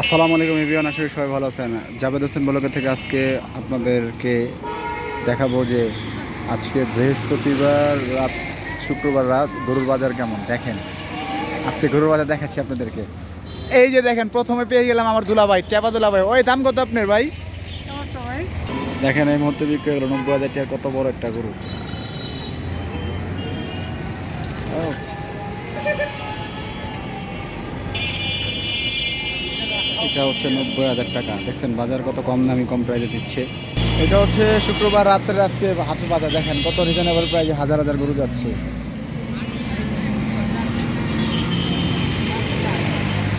আসসালামু আলাইকুম ইবিয়ান আশা সবাই ভালো আছেন। জাভেদ হোসেন বলকে থেকে আজকে আপনাদেরকে দেখাবো যে আজকে বৃহস্পতিবার রাত শুক্রবার রাত গরুর বাজার কেমন? দেখেন। আজকে গরুর বাজার দেখাচ্ছি আপনাদেরকে। এই যে দেখেন প্রথমে পেয়ে গেলাম আমার দুলা দুলাভাই টেপা দুলাভাই। ওই দাম কত আপনার ভাই? দেখেন এই মুহূর্তে বিক্রি হলো নব্বই হাজার টাকা কত বড় একটা গরু। এটা হচ্ছে নব্বই হাজার টাকা। দেখছেন, বাজার কত কম দামি, কম প্রাইজে দিচ্ছে। এটা হচ্ছে শুক্রবার রাত্রে আজকে হাটের বাজার। দেখেন, কত রিজনেবল প্রাইজে হাজার হাজার গরু যাচ্ছে।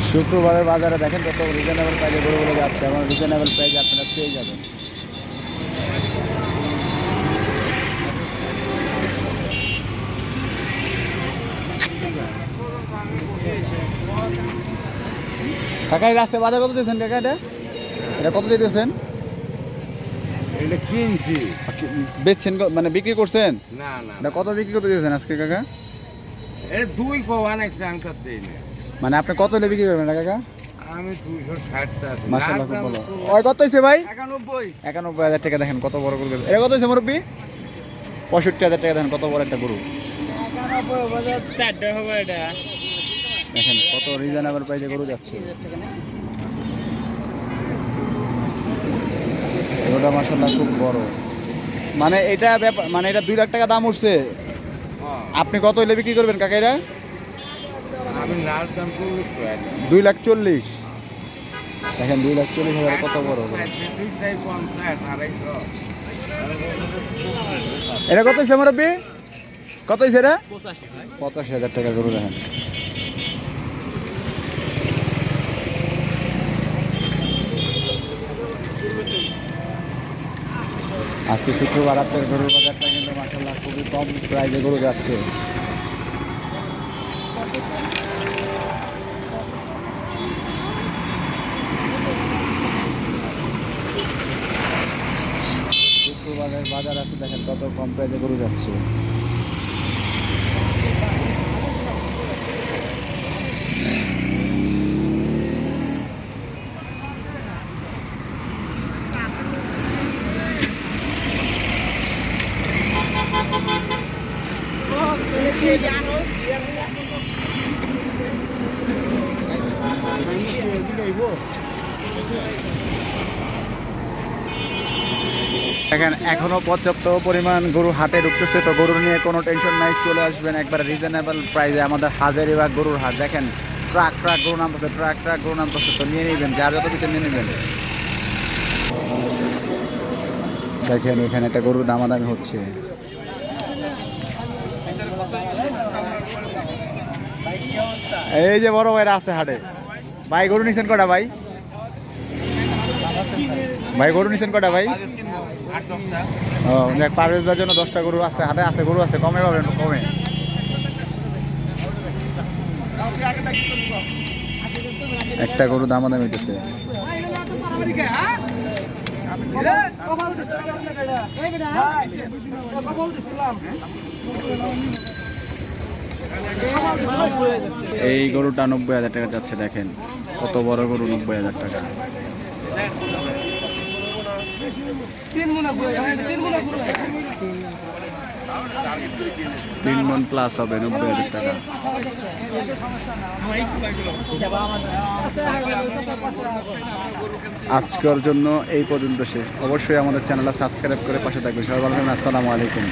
শুক্রবারের বাজারে দেখেন কত রিজনেবল প্রাইজে গরুগুলো যাচ্ছে। এবং রিজনেবল প্রাইজে আপনারা পেয়ে যাবেন। কাকা এই রাস্তায় বাজার কত দিয়েছেন কাকা এটা এটা কত দিতেছেন এটা কিনছি বেচছেন মানে বিক্রি করছেন? না না এটা কত বিক্রি করতে দিয়েছেন আজকে কাকা? এটা দুই কো অনেক সাংসার দেই মানে আপনি কত হলে বিক্রি করবেন কাকা? আমি দুইশো ষাট চাচ্ছি মাসাল্লাহ খুব ভালো। ওই কত হয়েছে ভাই? একানব্বই। একানব্বই হাজার টাকা দেখেন কত বড় গরু গেছে। এটা কত হয়েছে মুরব্বী? পঁয়ষট্টি হাজার টাকা দেখেন কত বড় একটা গরু। চারটে হবে এটা। দেখেন কত রিজনেবল প্রাইসে গরু যাচ্ছে। গরুটা মাসাল্লাহ খুব বড়। মানে এটা ব্যাপার মানে এটা দুই লাখ টাকা দাম উঠছে। আপনি কত হলে বিক্রি করবেন কাকা এটা দুই লাখ চল্লিশ। দেখেন দুই লাখ চল্লিশ হাজার কত বড় এটা কত হয়েছে মুরব্বী? কত হয়েছে এটা? পঁচাশি। হাজার টাকা গরু দেখেন। আজকে শুক্রবার আপনার গরুর বাজারটা কিন্তু মাসাল্লাহ খুবই কম প্রাইজে গরু যাচ্ছে। শুক্রবারের বাজার আছে, দেখেন কত কম প্রাইজে গরু যাচ্ছে। দেখেন, এখনও পর্যাপ্ত পরিমাণ গরু হাটে ঢুকতেছে, তো গরু নিয়ে কোনো টেনশন নাই, চলে আসবেন একবার রিজনেবল প্রাইসে আমাদের হাজারিবাগ গরুর হাট, দেখেন ট্রাক ট্রাক গরু নামতেছে ট্রাক ট্রাক গরু নামতেছে তো নিয়ে নেবেন, যার যত কিছু নিয়ে নেবেন। দেখেন এখানে একটা গরুর দামাদামি হচ্ছে। এই যে বড় ভাইরা আছে হাটে। ভাই, গরু নিছেন কটা ভাই? ভাই, গরু নিছেন কটা ভাই? ও, দেখ পারভেজদের জন্য দশটা গরু আছে, হাটে আছে, গরু আছে, কমে পাবেন, কমে। একটা গরু দাম দাম হইতেছে এই গরুটা নব্বই হাজার টাকা যাচ্ছে, দেখেন। কত বড় গরু, নব্বই হাজার টাকা। তিন মন প্লাস হবে, নব্বই হাজার টাকা। আজকের জন্য এই পর্যন্ত শেষ। অবশ্যই আমাদের চ্যানেলটা সাবস্ক্রাইব করে পাশে থাকবেন। সবাই ভালো আসসালামু আলাইকুম।